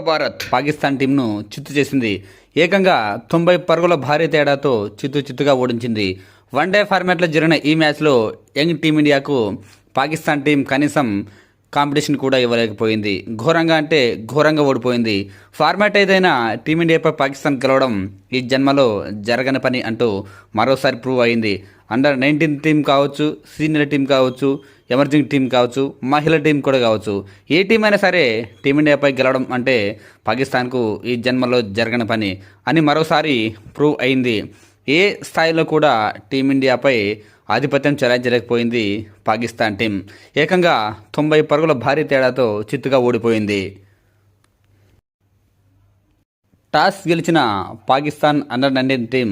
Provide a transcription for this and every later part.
భారత్. పాకిస్తాన్ టీంను చిత్తు చేసింది. ఏకంగా తొంభై పరుగుల భారీ తేడాతో చిత్తు చిత్తుగా ఓడించింది. వన్డే ఫార్మాట్లో జరిగిన ఈ మ్యాచ్లో యంగ్ టీమిండియాకు పాకిస్తాన్ టీం కనీసం కాంపిటీషన్ కూడా ఇవ్వలేకపోయింది. ఘోరంగా అంటే ఘోరంగా ఓడిపోయింది. ఫార్మాట్ ఏదైనా టీమిండియాపై పాకిస్తాన్ గెలవడం ఈ జన్మలో జరగని పని అంటూ మరోసారి ప్రూవ్ అయింది. అండర్ నైన్టీన్ టీం కావచ్చు సీనియర్ టీం కావచ్చు ఎమర్జింగ్ టీం కావచ్చు మహిళా టీం కూడా కావచ్చు. ఏ టీం అయినా సరే టీమిండియాపై గెలవడం అంటే పాకిస్తాన్కు ఈ జన్మలో జరగని పని అని మరోసారి ప్రూవ్ అయింది. ఏ స్థాయిలో కూడా టీమిండియాపై ఆధిపత్యం చెలాయించలేకపోయింది పాకిస్తాన్ టీం ఏకంగా తొంభై పరుగుల భారీ తేడాతో చిత్తుగా ఓడిపోయింది. టాస్ గెలిచిన పాకిస్తాన్ అండర్ నైన్టీన్ టీం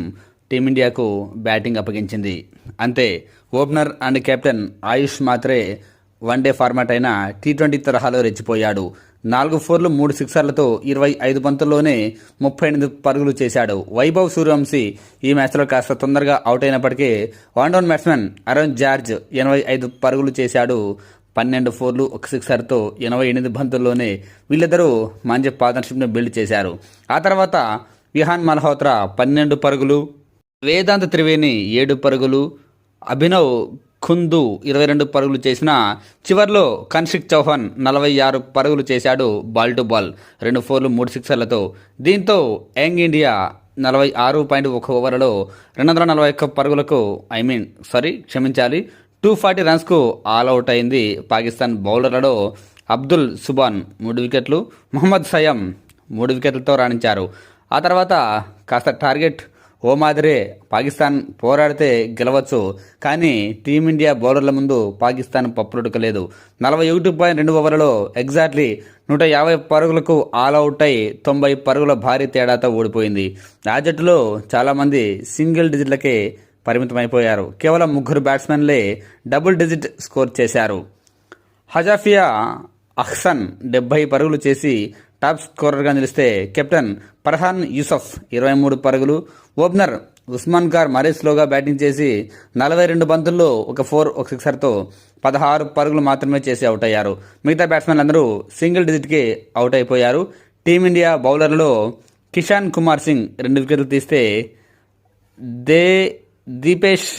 టీమిండియాకు బ్యాటింగ్ అప్పగించింది. అంతే opener and captain Ayush Mhatre one day format అయిన టీ ట్వంటీ తరహాలో రెచ్చిపోయాడు. నాలుగు ఫోర్లు మూడు సిక్సర్లతో ఇరవై ఐదు బంతుల్లోనే ముప్పై ఎనిమిది పరుగులు చేశాడు. వైభవ్ సూర్యవంశీ ఈ మ్యాచ్లో కాస్త తొందరగా అవుట్ అయినప్పటికీ one down batsmen Arun George ఎనభై ఐదు పరుగులు చేశాడు. పన్నెండు ఫోర్లు ఒక సిక్సర్తో ఎనభై ఎనిమిది బంతుల్లోనే వీళ్ళిద్దరూ మంచి పార్ట్నర్షిప్ను బిల్డ్ చేశారు. ఆ తర్వాత విహాన్ మల్హోత్రా పన్నెండు పరుగులు వేదాంత త్రివేణి ఏడు పరుగులు అభినవ్ ఖుందు ఇరవై రెండు పరుగులు చేసిన చివర్లో కన్షిక్ చౌహాన్ నలభై ఆరు పరుగులు చేశాడు బాల్ టు బాల్. రెండు ఫోర్లు మూడు సిక్సర్లతో. దీంతో యంగ్ ఇండియా నలభై ఆరు పాయింట్ ఒక ఓవర్లలో రెండు వందల నలభై ఒక్క పరుగులకు ఐ మీన్ సారీ క్షమించాలి టూ ఫార్టీ రన్స్కు ఆల్ అవుట్ అయింది పాకిస్తాన్ బౌలర్లలో అబ్దుల్ సుబాన్ మూడు వికెట్లు మొహమ్మద్ సయం మూడు వికెట్లతో రాణించారు. ఆ తర్వాత కాస్త టార్గెట్ ఓ మాదిరే పాకిస్తాన్ పోరాడితే గెలవచ్చు. కానీ టీమిండియా బౌలర్ల ముందు పాకిస్తాన్ పప్పులుడకలేదు నలభై ఒకటి పాయింట్ రెండు ఓవర్లలో ఎగ్జాక్ట్లీ నూట యాభై పరుగులకు ఆల్ అవుట్ అయి తొంభై పరుగుల భారీ తేడాతో ఓడిపోయింది. ఆ జట్టులో చాలామంది సింగిల్ డిజిట్లకే పరిమితమైపోయారు. కేవలం ముగ్గురు బ్యాట్స్మెన్లే డబుల్ డిజిట్ స్కోర్ చేశారు. హజాఫియా అహ్సన్ డెబ్బై పరుగులు చేసి టాప్ స్కోరర్గా నిలిస్తే కెప్టెన్ ఫర్హాన్ యూసఫ్ ఇరవై మూడు పరుగులు. ఓపెనర్ ఉస్మాన్ ఖార్ మరీ స్లోగా బ్యాటింగ్ చేసి నలభై రెండు బంతుల్లో ఒక ఫోర్ ఒక సిక్సర్తో పదహారు పరుగులు మాత్రమే చేసి అవుట్ అయ్యారు. మిగతా బ్యాట్స్మెన్లు అందరూ సింగిల్ డిజిట్కి అవుట్ అయిపోయారు. టీమిండియా బౌలర్లో కిషాన్ కుమార్ సింగ్ రెండు వికెట్లు తీస్తే దే దీపేష్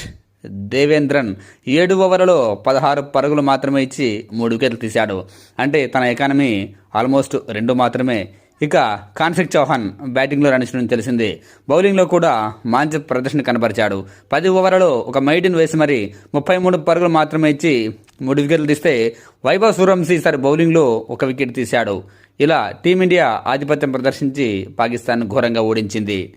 దేవేంద్రన్ ఏడు ఓవర్లలో పదహారు పరుగులు మాత్రమే ఇచ్చి మూడు వికెట్లు తీశాడు. అంటే తన ఎకానమీ ఆల్మోస్ట్ రెండు మాత్రమే. ఇక కాన్సిక్ చౌహాన్ బ్యాటింగ్లో రాణించడం తెలిసింది. బౌలింగ్లో కూడా మంచి ప్రదర్శన కనబరిచాడు. పది ఓవర్లలో ఒక మైడిన్ వేసి మరి ముప్పై మూడు పరుగులు మాత్రమే ఇచ్చి మూడు వికెట్లు తీస్తే వైభవ్ సూర్యంశీ ఈసారి బౌలింగ్లో ఒక వికెట్ తీశాడు. ఇలా టీమిండియా ఆధిపత్యం ప్రదర్శించి పాకిస్తాన్ ఘోరంగా ఓడించింది.